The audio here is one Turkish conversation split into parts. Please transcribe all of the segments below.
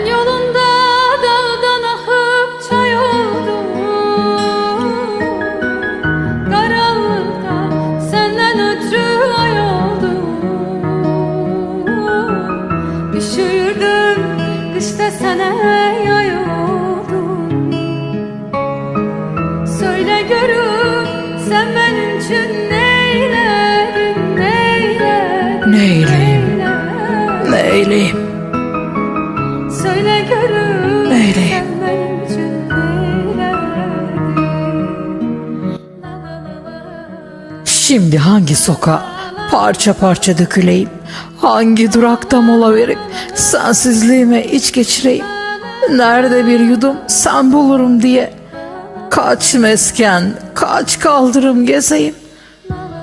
Ben yolunda dağdan ahıp çay oldum Karanlıkta senden ötürü ay oldum Üşürdüm kışta sana yay oldum Söyle görüm sen benim için neyledin neyledin Neyleyim? Neyleyim? La la la. Şimdi hangi sokağa parça parça döküleyim? Hangi durakta mola verip sensizliğime iç geçireyim? Nerede bir yudum sen bulurum diye Kaç mesken, kaç kaldırım gezeyim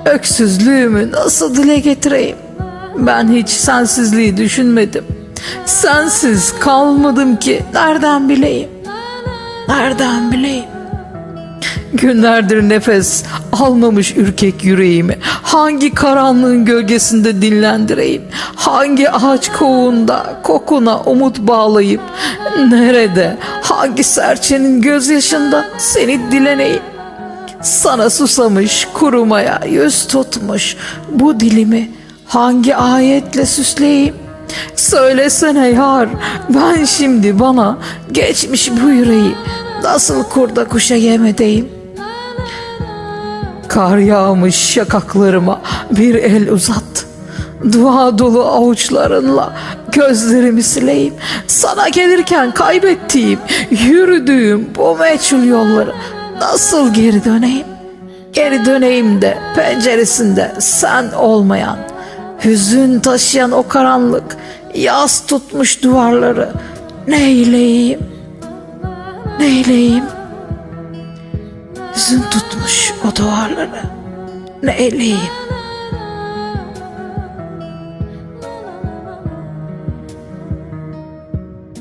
Öksüzlüğümü nasıl dile getireyim Ben hiç sensizliği düşünmedim Sensiz kalmadım ki. Nereden bileyim? Nereden bileyim? Günlerdir nefes almamış ürkek yüreğimi Hangi karanlığın gölgesinde dinlendireyim? Hangi ağaç kovuğunda kokuna umut bağlayıp Nerede hangi serçenin gözyaşında seni dileneyim? Sana susamış kurumaya yüz tutmuş bu dilimi Hangi ayetle süsleyeyim Söylesene yar ben şimdi bana geçmiş bu yüreği Nasıl kurda kuşa yem edeyim Kar yağmış şakaklarıma bir el uzat. Dua dolu avuçlarınla gözlerimi sileyim. Sana gelirken kaybettiğim, yürüdüğüm bu meçhul yolları nasıl geri döneyim? Geri döneyim de penceresinde sen olmayan, hüzün taşıyan o karanlık, yas tutmuş duvarları neyleyeyim? Neyleyeyim? Hüzün tutmuş o duvarları. Ne eleyim?